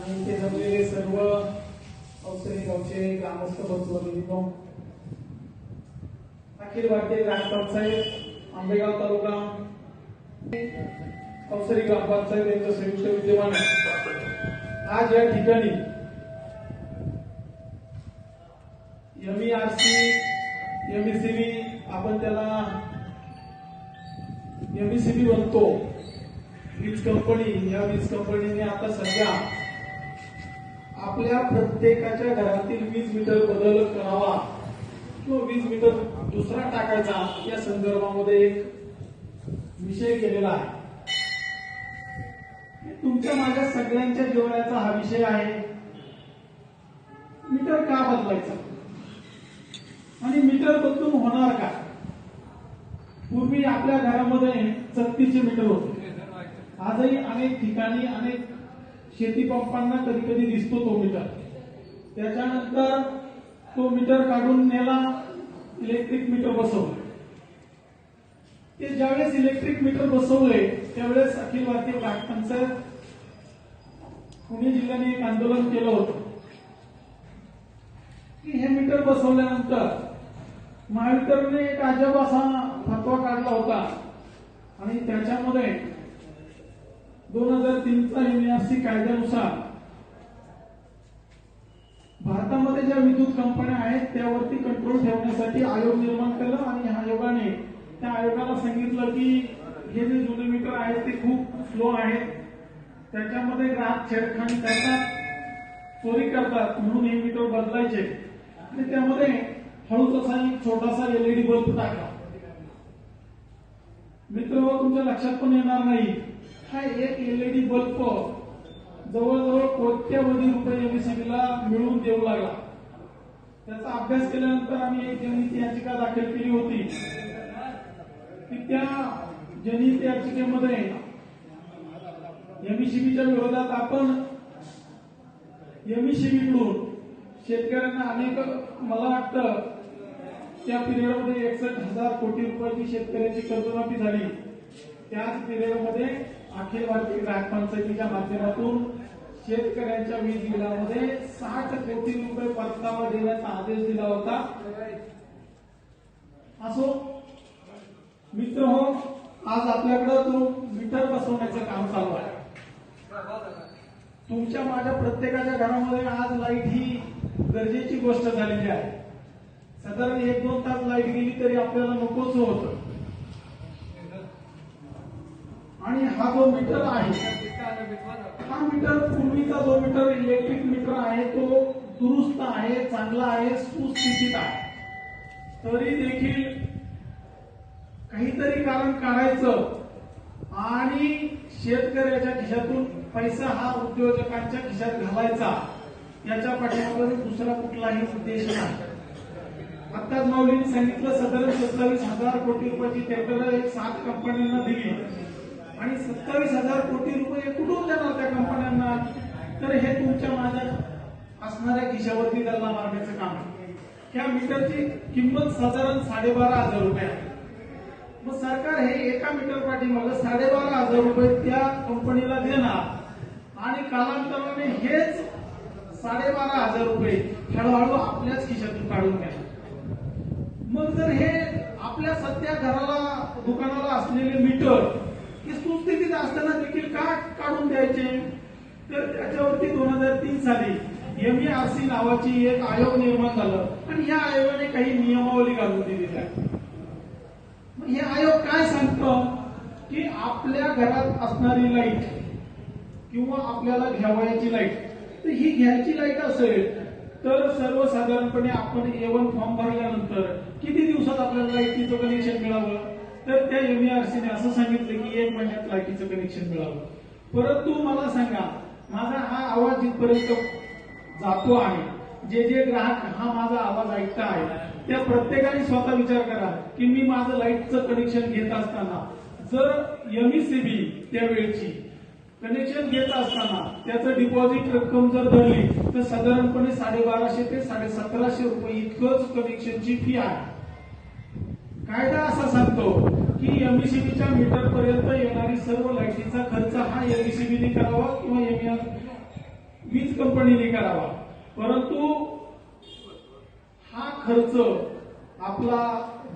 आणि इथे जमलेले सर्व औषधी गावचे ग्रामस्थ बंधू अखिल भारतीय ग्रामपंचायत आंबेगाव तालुका. अवसरी ग्रामपंचायत यांचं संयुक्त विद्यमान आज या ठिकाणी एमईआरसी एमईसीबी आपण त्याला एमईसीबी बनतो वीज कंपनी या वीज कंपनीने आता सध्या आपल्या प्रत्येकाच्या घरातील वीज मीटर बदल करावा. किंवा वीज मीटर दुसरा टाकायचा या संदर्भामध्ये एक विषय केलेला आहे. तुमच्या माझ्या सगळ्यांच्या जीवनाचा हा विषय आहे. मीटर का बदलायचा? आणि मीटर बदलून होणार का? पूर्वी आपल्या घरामध्ये चक्तीचे मीटर होते. आजही अनेक ठिकाणी अनेक शेती पंपांना कधी कधी दिसतो तो मीटर त्याच्यानंतर तो मीटर काढून नेला इलेक्ट्रिक मीटर बसवलं. ते ज्यावेळेस इलेक्ट्रिक मीटर बसवले त्यावेळेस अखिल भारतीय ग्रामपंचायत पुणे जिल्ह्याने एक आंदोलन केलं होतं. की हे मीटर बसवल्यानंतर महावितरणने एक अजब असा फतवा काढला होता. आणि त्याच्यामध्ये दोन हजार तीनचा एमआरसी कायद्यानुसार भारतामध्ये ज्या विद्युत कंपन्या आहेत त्यावरती कंट्रोल ठेवण्यासाठी आयोग निर्माण केला आणि ह्या आयोगाने त्या आयोगाला सांगितलं की हे जे जुने मीटर आहेत ते खूप स्लो आहेत. त्याच्यामध्ये ग्राहक छेडखानी करतात चोरी करतात म्हणून हे मीटर बदलायचे. आणि त्यामध्ये हळूच असा एक छोटासा एलईडी बल्ब टाकला मित्र तुमच्या लक्षात पण येणार नाही. हा एक एलईडी बल्ब जवळजवळ कोट्यवधी रुपये एमएससीबीला मिळवून देऊ लागला. त्याचा अभ्यास केल्यानंतर आम्ही एक जनहित याचिका दाखल केली होती. की त्या जनहित याचिकेमध्ये एमईसीबीच्या विरोधात आपण एमईसीबीकडून शेतकऱ्यांना अनेक मला वाटतं त्या पिरियडमध्ये एकसष्ट हजार कोटी रुपयाची शेतकऱ्याची कर्जमाफी झाली. त्याच पिरियडमध्ये अखिल भारतीय ग्राहक पंचायतीच्या माध्यमातून शेतकऱ्यांच्या वीज बिलामध्ये साठ कोटी रुपये परतावा देण्याचा आदेश दिला होता. असो मित्र हो आज आपल्याकडे तो मीटर बसवण्याचं काम चालू आहे. तुमच्या माझ्या प्रत्येकाच्या घरामध्ये आज लाइट ही गरजेची गोष्ट झालेली आहे. साधारण एक दोन तास लाइट गेली तरी आपल्याला नकोच होत. आणि हा जो मीटर आहे हा मीटर पूर्वीचा जो मीटर इलेक्ट्रिक मीटर आहे तो दुरुस्त आहे चांगला आहे सुस्थितीत आहे. तरी देखील काहीतरी कारण काढायचं आणि शेतकऱ्याच्या खिशातून पैसा हा उद्योजकांच्या खिशात घालायचा याच्या पाठीमागे दुसरा कुठलाही उद्देश नाही. आत्ताच माऊलींनी सांगितलं सदर सत्तावीस हजार कोटी रुपयाची टेंडर एक सात कंपन्यांना दिली. आणि सत्तावीस हजार कोटी रुपये कुठून देणार त्या कंपन्यांना? तर हे तुमच्या माझ्या असणाऱ्या खिशावरती त्यांना मारण्याचं काम आहे. ह्या मीटरची किंमत साधारण साडेबारा हजार रुपये आहे. मग सरकार हे एका मीटर पाठीमागं साडेबारा हजार रुपये त्या कंपनीला देणार. आणि कालांतराने हेच साडेबारा हजार रुपये हळूहळू आपल्याच खिशातून काढून घ्या मग जर हे आपल्या सध्या घराला दुकानाला असलेले मीटर हे सुस्थितीत असताना देखील का काढून द्यायचे? तर त्याच्यावरती दोन हजार तीन साली एमईआरसी नावाची एक आयोग निर्माण झालं. आणि या आयोगाने काही नियमावली घालून दिलेली आहे. मग हे आयोग काय सांगतं? की आपल्या घरात असणारी लाइट किंवा आपल्याला घ्यावयाची लाइट तर ही घ्यायची लाइट असेल तर सर्वसाधारणपणे आपण एवन फॉर्म भरल्यानंतर किती दिवसात आपल्याला लाईटीचं कनेक्शन मिळावं? तर त्या एमईआरसीने असं सांगितलं की एक महिन्यात लाईटीचं कनेक्शन मिळावं. परंतु मला सांगा माझा हा आवाज जिथपर्यंत जातो आहे जे जे ग्राहक हा माझा आवाज ऐकता आहे त्या प्रत्येकाने स्वतः विचार करा की मी माझं लाईटचं कनेक्शन घेत असताना जर एमईसीबी त्यावेळेची कनेक्शन घेत असताना त्याचं डिपॉझिट रक्कम जर धरली तर साधारणपणे साडेबाराशे ते साडे सतराशे रुपये इतकंच कनेक्शनची फी आहे. कायदा असा सांगतो की एमईसीबीच्या मीटर पर्यंत येणारी सर्व लाईटीचा खर्च हा एमईसीबीने करावा किंवा वीज कंपनीने करावा. परंतु हा खर्च आपला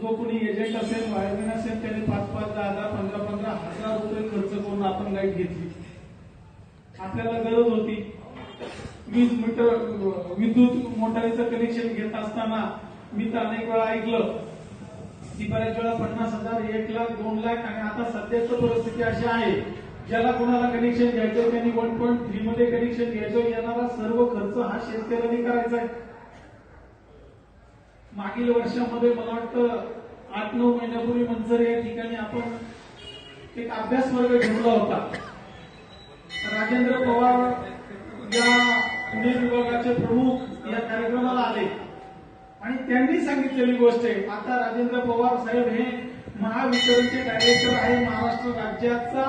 जो कोणी एजंट असेल वायरमॅन असेल त्याने पाच पाच दहा दहा पंधरा पंधरा हजार रुपये खर्च करून आपण लाइट घेतली. आपल्याला गरज होती. वीज मीटर विद्युत मोटारीचं कनेक्शन घेत असताना मी तर अनेक वेळा ऐकलं ती बऱ्याच वेळा पन्नास हजार एक लाख दोन लाख आणि आता सध्याची परिस्थिती अशी आहे ज्याला कोणाला कनेक्शन घ्यायचं त्यांनी वन पॉईंट थ्री मध्ये कनेक्शन घ्यायचं येणारा सर्व खर्च हा शेतकऱ्यांनी करायचा आहे. मागील वर्षामध्ये मला वाटतं आठ नऊ महिन्यापूर्वी मंजर या ठिकाणी आपण एक अभ्यास वर्ग घेतला होता. राजेंद्र पवार या पुणे विभागाचे प्रमुख या कार्यक्रमाला आले. आणि त्यांनी सांगितलेली गोष्ट आहे आता राजेंद्र पवार साहेब हे महावितरणचे डायरेक्टर आहे महाराष्ट्र राज्याचा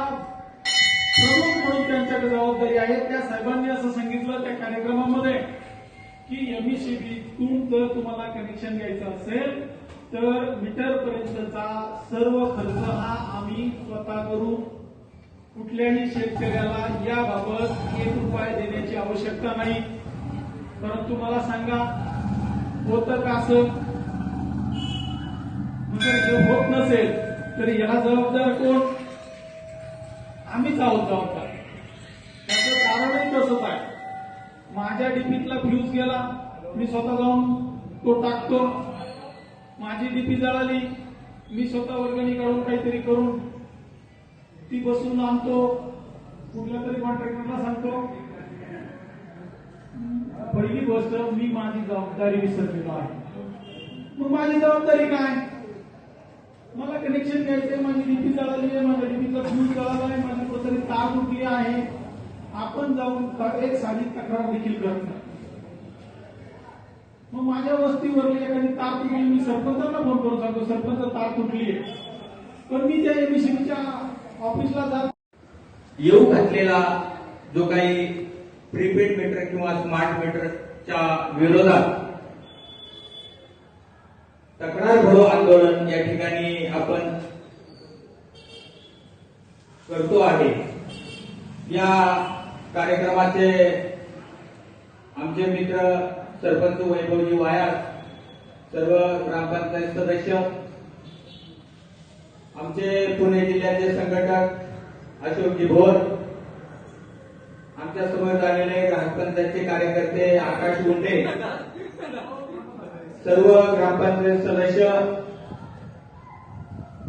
प्रमुख म्हणून त्यांच्याकडे जबाबदारी आहे. त्या साहेबांनी असं सांगितलं त्या कार्यक्रमामध्ये की एमईसीबीतून जर तुम्हाला कनेक्शन घ्यायचं असेल तर मीटर पर्यंतचा सर्व खर्च हा आम्ही स्वतः करू कुठल्याही शेतकऱ्याला याबाबत एक रुपये देण्याची आवश्यकता नाही. परंतु मला सांगा होतं का असं? जर हे होत नसेल तर याला जबाबदार कोण? आम्हीच आहोत जबाबदार. त्याचं कारणही तसंच आहे. माझ्या डीपीतला फ्यूज गेला मी स्वतः जाऊन तो टाकतो. माझी डीपी जळाली मी स्वतः वर्गणी काढून काहीतरी करून ती बसून आणतो. कुठल्या तरी कॉन्ट्रॅक्टरला सांगतो पहिली गोष्ट मी माझी जबाबदारी विसरलेलो आहे. मग माझी जबाबदारी काय? मला कनेक्शन घ्यायचंय माझी डीपी जळाली आहे माझ्या डीपीचा फ्यूज जळाला आहे माझी कुठेतरी तार तुटली आहे. आपण जाऊन एक साधी तक्रार देखील करत नाही. मग माझ्या वस्तीवरली एखादी तार तुटली मी सरपंचांना फोन करून सांगतो सरपंच तार तुटली आहे पण मी त्या एमसीबीच्या ऑफिसला जात येऊ घातलेला जो काही प्रीपेड मीटर किंवा स्मार्ट मीटरच्या विरोधात तक्रार भरो आंदोलन या ठिकाणी आपण करतो आहे. या कार्यक्रमाचे आमचे मित्र सरपंच वैभवजी वायाळ सर्व ग्रामपंचायत सदस्य आमचे पुणे जिल्ह्याचे संघटक अशोकजी भोर आमच्यासमोर आलेले ग्रामपंचायतचे कार्यकर्ते आकाश गुंडे. सर्व ग्रामपंचायत सदस्य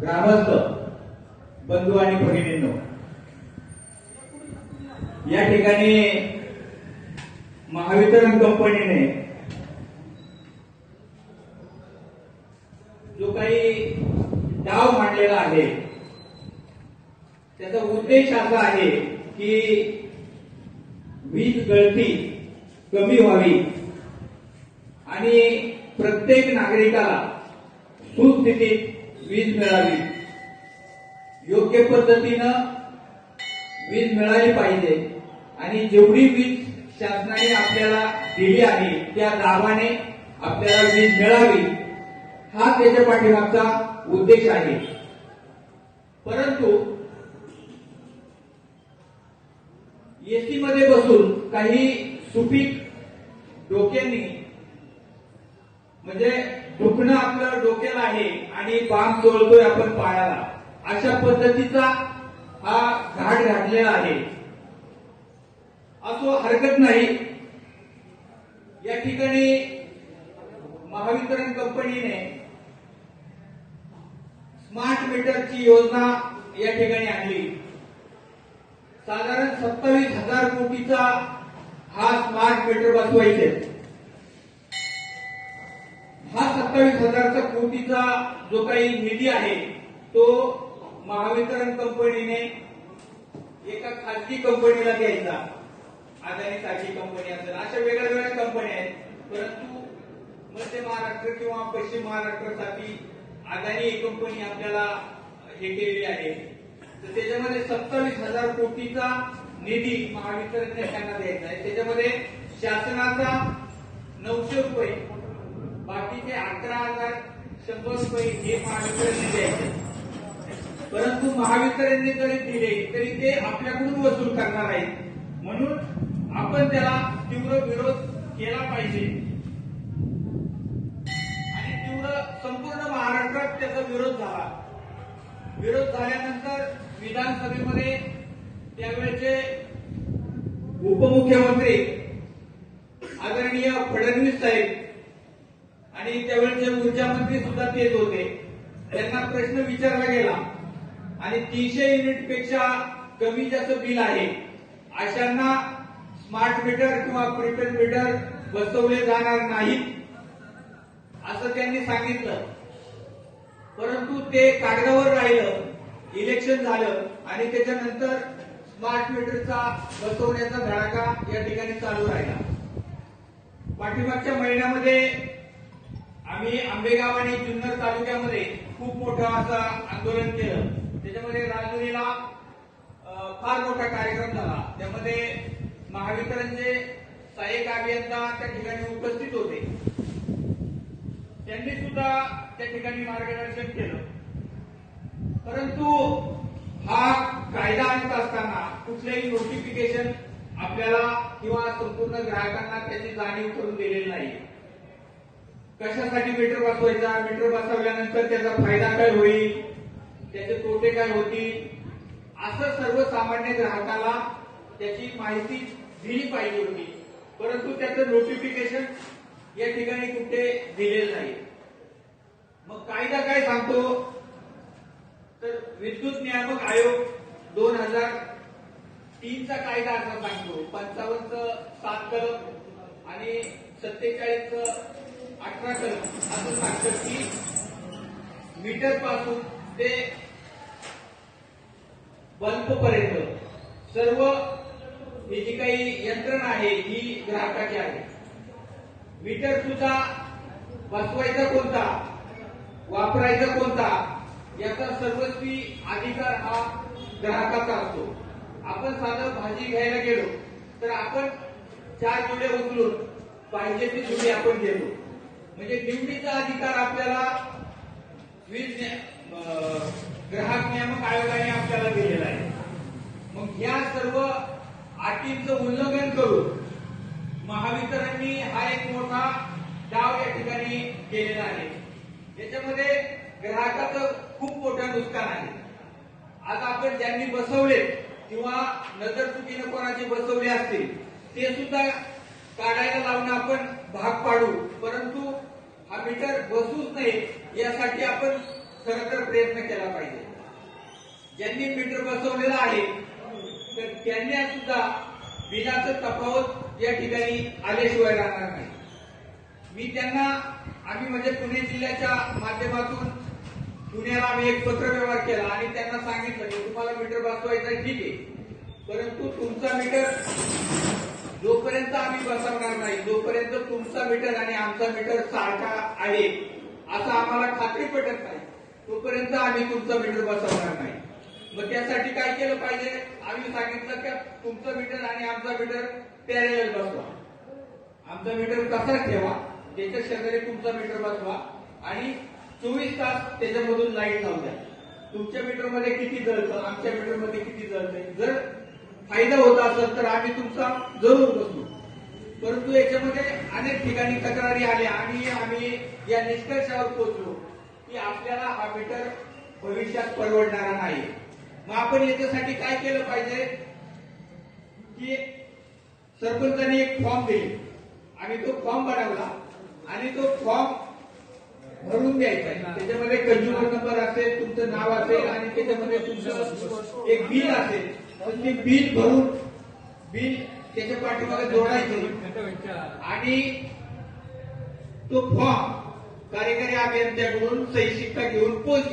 ग्रामस्थ बंधू आणि भगिनींनो. या ठिकाणी महावितरण कंपनीने जो काही डाव मांडलेला आहे त्याचा उद्देश असा आहे की वीज गळती कमी व्हावी. आणि प्रत्येक नागरिकाला सुस्थितीत वीज मिळावी. योग्य पद्धतीनं वीज मिळाली पाहिजे. आणि जेवढी वीज शासनाने आपल्याला दिली आहे त्या दाबाने आपल्याला वीज मिळावी हा त्याच्या पाठीमागचा उद्देश आहे. परंतु एसी मध्ये बसून काही सुपीक डोक्यांनी म्हणजे दुखणं आपलं डोक्याला आहे आणि बाम चोळतोय आपण पायाला अशा पद्धतीचा हा घाट घातलेला आहे. असो हरकत नाही. या ठिकाणी महावितरण कंपनीने स्मार्ट मीटरची योजना या ठिकाणी आणली. साधारण सत्तावीस हजार कोटीचा हा स्मार्ट मीटर बसवायचे. हा सत्तावीस हजारचा कोटीचा जो काही निधी आहे तो महावितरण कंपनीने एका खाजगी कंपनीला द्यायचा. आदानी साठी कंपनी असेल अशा वेगळ्या वेगळ्या कंपन्या आहेत. परंतु मध्य महाराष्ट्र किंवा पश्चिम महाराष्ट्रासाठी अदानी ही कंपनी आपल्याला हे केलेली आहे. तर त्याच्यामध्ये सत्तावीस हजार कोटीचा निधी महावितरण त्यांना द्यायचा आहे. त्याच्यामध्ये शासनाचा नऊशे रुपये बाकीचे अकरा हजार शंभर रुपये हे महावितरण द्यायचे परंतु महावितरणने जरी दिले तरी ते आपल्याकडून वसूल करणार आहेत. म्हणून आपण त्याला तीव्र विरोध केला पाहिजे. आणि तीव्र संपूर्ण महाराष्ट्रात त्याचा विरोध झाला. विरोध झाल्यानंतर विधानसभेमध्ये त्यावेळेचे उपमुख्यमंत्री आदरणीय फडणवीस साहेब आणि त्यावेळेचे ऊर्जा मंत्री सुद्धा तेच होते. त्यांना प्रश्न विचारला गेला. आणि तीनशे युनिटपेक्षा कमी जास्त बिल आहे अशांना स्मार्ट मीटर किंवा प्रिपेड मीटर बसवले जाणार नाहीत असं त्यांनी सांगितलं. परंतु ते कागदावर राहिलं. इलेक्शन झालं आणि त्याच्यानंतर स्मार्ट मीटरचा बसवण्याचा धडाका या ठिकाणी चालू राहिला. पाठीमागच्या महिन्यामध्ये आम्ही आंबेगाव आणि जुन्नर तालुक्यामध्ये खूप मोठं असं आंदोलन केलं. त्याच्यामध्ये राजधानीला फार मोठा कार्यक्रम झाला. त्यामध्ये महावितरणचे सहाय्यक अभियंता त्या ठिकाणी उपस्थित होते. त्यांनी सुद्धा त्या ठिकाणी मार्गदर्शन केलं. परंतु हा कायदा आणत असताना कुठलेही नोटिफिकेशन आपल्याला किंवा संपूर्ण ग्राहकांना त्याची जाणीव करून दिलेली नाही. कशासाठी मीटर बसवायचा मीटर बसवल्यानंतर त्याचा फायदा काय होईल? त्याचे तोटे काय होतील? असं सर्वसामान्य ग्राहकाला त्याची माहिती दिली पाहिजे होती. परंतु त्याचं नोटिफिकेशन या ठिकाणी कुठे दिलेलं नाही. मग कायदा काय सांगतो? तर विद्युत नियामक आयोग दोन हजार तीनचा कायदा असा सांगतो. पंचावन्न सात कलम आणि सत्तेचाळीस अठरा कलम असं सांगतं की मीटरपासून ते बल्ब पर्यंत सर्व ही जी काही यंत्रणा आहे ही ग्राहकाची आहे. मीटर सुद्धा बसवायचा कोणता? वापरायचा कोणता? याचा सर्वस्वी अधिकार हा ग्राहकाचा असतो. आपण साधं भाजी घ्यायला गेलो तर आपण चार जुडे उचलून पाहिजे ती जुडी आपण घेतो. म्हणजे निवडीचा अधिकार आपल्याला वीज ग्राहक नियामक आयोगाने आपल्याला दिलेला आहे. मग या सर्व अटींचं उल्लंघन करून महावितरणनी हा एक मोठा डाव या ठिकाणी केलेला आहे. याच्यामध्ये ग्राहकाचं खूप मोठं नुकसान आहे. आज आपण ज्यांनी बसवले किंवा नजर चुकीने कोणाचे बसवले असतील ते सुद्धा काढायला लावून आपण भाग पाडू. परंतु हा मीटर बसूच नाही यासाठी आपण खरंतर प्रयत्न केला पाहिजे. ज्यांनी मीटर बसवलेला आहे तर त्यांनी सुद्धा बिलाचं तफावत या ठिकाणी आल्याशिवाय राहणार नाही. मी त्यांना आम्ही म्हणजे पुणे जिल्ह्याच्या माध्यमातून पुण्याला आम्ही एक पत्र व्यवहार केला आणि त्यांना सांगितलं की तुम्हाला मीटर बसवायचं ठीक आहे. परंतु तुमचा मीटर जोपर्यंत आम्ही बसवणार नाही जोपर्यंत तुमचा मीटर आणि आमचा मीटर सारखा आहे असं आम्हाला खात्री पटत नाही तोपर्यंत आम्ही तुमचा मीटर बसवणार नाही. मग त्यासाठी काय केलं पाहिजे? आम्ही सांगितलं की तुमचं मीटर आणि आमचा मीटर पॅरेल बसवा. आमचा मीटर कसाच ठेवा? त्याच्या शेजारी तुमचा मीटर बसवा. आणि चोवीस तास त्याच्यामधून लाइट लावून द्या तुमच्या मीटरमध्ये किती जळतं? आमच्या मीटरमध्ये किती जळतंय? जर फायदा होत असेल तर आम्ही तुमचा जरूर बसू. परंतु याच्यामध्ये अनेक ठिकाणी तक्रारी आल्या आणि आम्ही या निष्कर्षावर पोहोचलो की आपल्याला हा मीटर भविष्यात परवडणारा नाही. मग आपण याच्यासाठी काय केलं पाहिजे? की सरपंचाने एक फॉर्म दिले आणि तो फॉर्म बनवला आणि तो फॉर्म भरून द्यायचा त्याच्यामध्ये कंझ्युमर नंबर असेल तुमचं नाव असेल आणि त्याच्यामध्ये तुमचं एक बिल असेल. तर ते बिल भरून बिल त्याच्या पाठीमागे जोडायचं आणि तो फॉर्म कार्यकारी अभियंत्याकडून सही शिक्का घेऊन पोच